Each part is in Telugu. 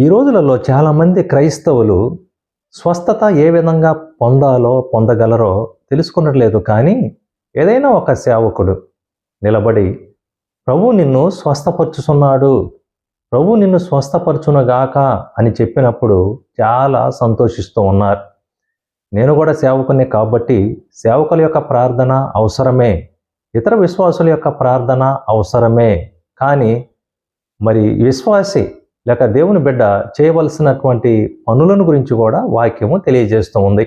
ఈ రోజులలో చాలామంది క్రైస్తవులు స్వస్థత ఏ విధంగా పొందాలో పొందగలరో తెలుసుకున్నట్లేదు కానీ ఏదైనా ఒక సేవకుడు నిలబడి ప్రభు నిన్ను స్వస్థపరుచుతున్నాడు ప్రభు నిన్ను స్వస్థపరచునగాక అని చెప్పినప్పుడు చాలా సంతోషిస్తూ ఉన్నారు. నేను కూడా సేవకునే కాబట్టి సేవకుల యొక్క ప్రార్థన అవసరమే ఇతర విశ్వాసుల యొక్క ప్రార్థన అవసరమే. కానీ మరి విశ్వాసి లేక దేవుని బిడ్డ చేయవలసినటువంటి పనులను గురించి కూడా వాక్యము తెలియజేస్తూ ఉంది.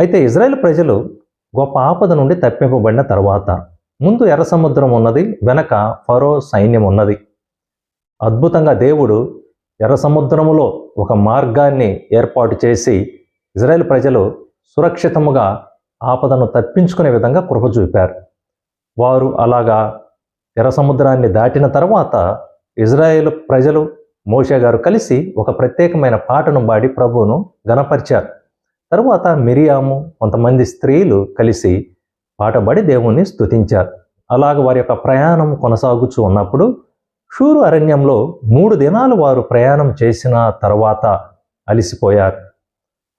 అయితే ఇజ్రాయెల్ ప్రజలు గొప్ప ఆపద నుండి తప్పింపబడిన తర్వాత ముందు ఎర్ర సముద్రం ఉన్నది వెనక ఫరో సైన్యం ఉన్నది. అద్భుతంగా దేవుడు ఎర్ర సముద్రములో ఒక మార్గాన్ని ఏర్పాటు చేసి ఇజ్రాయెల్ ప్రజలు సురక్షితముగా ఆపదను తప్పించుకునే విధంగా కృప చూపారు. వారు అలాగా ఎర్ర సముద్రాన్ని దాటిన తర్వాత ఇజ్రాయేల్ ప్రజలు మోషే గారు కలిసి ఒక ప్రత్యేకమైన పాటను పాడి ప్రభువును గనపరిచారు తరువాత మిరియాము కొంతమంది స్త్రీలు కలిసి పాటబడి దేవుణ్ణి స్తుతించారు. అలాగ వారి యొక్క ప్రయాణం కొనసాగుచూ ఉన్నప్పుడు షూరు అరణ్యంలో మూడు దినాలు వారు ప్రయాణం చేసిన తర్వాత అలిసిపోయారు.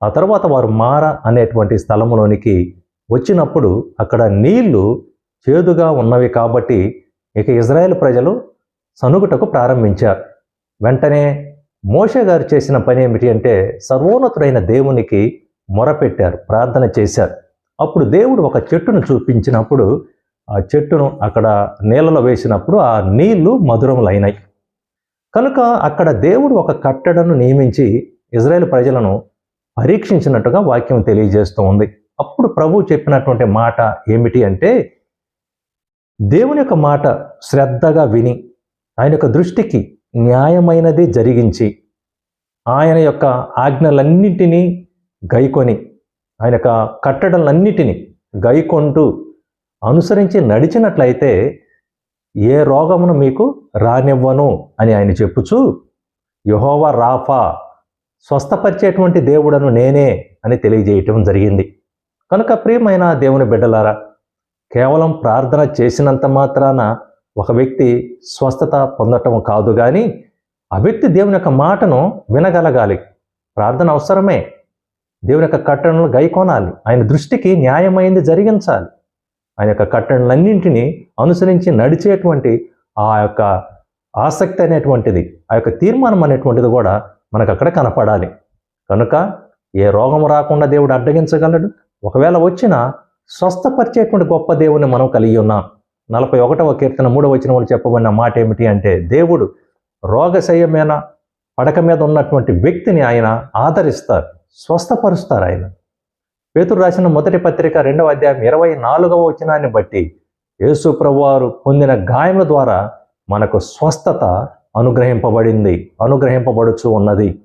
ఆ తర్వాత వారు మార అనేటువంటి స్థలంలోనికి వచ్చినప్పుడు అక్కడ నీళ్ళు చేదుగా ఉన్నవి కాబట్టి ఇక ఇజ్రాయెల్ ప్రజలు సనుగుటకు ప్రారంభించారు. వెంటనే మోషే గారు చేసిన పని ఏమిటి అంటే సర్వోన్నతుడైన దేవునికి మొరపెట్టారు ప్రార్థన చేశారు. అప్పుడు దేవుడు ఒక చెట్టును చూపించినప్పుడు ఆ చెట్టును అక్కడ నీళ్ళలో వేసినప్పుడు ఆ నీళ్ళు మధురములైనాయి కనుక అక్కడ దేవుడు ఒక కట్టడను నియమించి ఇజ్రాయెల్ ప్రజలను పరీక్షించినట్టుగా వాక్యం తెలియజేస్తూ ఉంది. అప్పుడు ప్రభు చెప్పినటువంటి మాట ఏమిటి అంటే దేవుని యొక్క మాట శ్రద్ధగా విని ఆయన యొక్క దృష్టికి న్యాయమైనది జరిగించి ఆయన యొక్క ఆజ్ఞలన్నింటినీ గైకొని ఆయన యొక్క కట్టడలన్నిటినీ గైకొంటూ అనుసరించి నడిచినట్లయితే ఏ రోగమును మీకు రానివ్వను అని ఆయన చెప్పుచూ యహోవా రాఫా స్వస్థపరిచేటువంటి దేవుడను నేనే అని తెలియజేయటం జరిగింది. కనుక ప్రియమైన దేవుని బిడ్డలారా కేవలం ప్రార్థన చేసినంత మాత్రాన ఒక వ్యక్తి స్వస్థత పొందటం కాదు కానీ ఆ వ్యక్తి దేవుని యొక్క మాటను వినగలగాలి. ప్రార్థన అవసరమే. దేవుని యొక్క కట్టణలు గైకొనాలి. ఆయన దృష్టికి న్యాయమైంది జరిగించాలి. ఆయన యొక్క కట్టణలన్నింటినీ అనుసరించి నడిచేటువంటి ఆ యొక్క ఆసక్తి అనేటువంటిది ఆ యొక్క తీర్మానం అనేటువంటిది కూడా మనకు అక్కడ కనపడాలి. కనుక ఏ రోగం రాకుండా దేవుడు అడ్డగించగలడు? ఒకవేళ వచ్చినా స్వస్థపరిచేటువంటి గొప్ప దేవుని మనం కలిగి ఉన్నాం. నలభై ఒకటవ కీర్తన మూడవ వచ్చిన వాళ్ళు చెప్పబడిన మాట ఏమిటి అంటే దేవుడు రోగశయమైన పడక మీద ఉన్నటువంటి వ్యక్తిని ఆయన ఆదరిస్తారు స్వస్థపరుస్తారు ఆయన. పేతురు రాసిన మొదటి పత్రిక రెండవ అధ్యాయం ఇరవై నాలుగవ వచనాన్ని బట్టి యేసు ప్రభువారు పొందిన గాయముల ద్వారా మనకు స్వస్థత అనుగ్రహింపబడింది అనుగ్రహింపబడుచు ఉన్నది.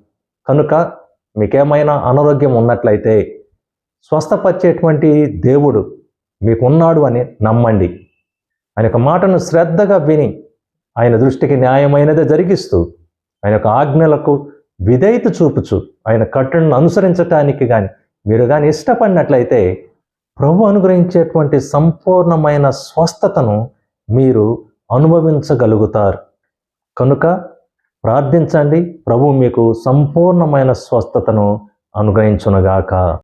కనుక మీకేమైనా అనారోగ్యం ఉన్నట్లయితే స్వస్థపరిచేటువంటి దేవుడు మీకున్నాడు అని నమ్మండి. ఆయన యొక్క మాటను శ్రద్ధగా విని ఆయన దృష్టికి న్యాయమైనదే జరిగిస్తూ ఆయన యొక్క ఆజ్ఞలకు విధేయత చూపుచు ఆయన కట్టడను అనుసరించటానికి కానీ మీరు కానీ ఇష్టపడినట్లయితే ప్రభు అనుగ్రహించేటువంటి సంపూర్ణమైన స్వస్థతను మీరు అనుభవించగలుగుతారు. కనుక ప్రార్థించండి. ప్రభు మీకు సంపూర్ణమైన స్వస్థతను అనుగ్రహించునుగాక.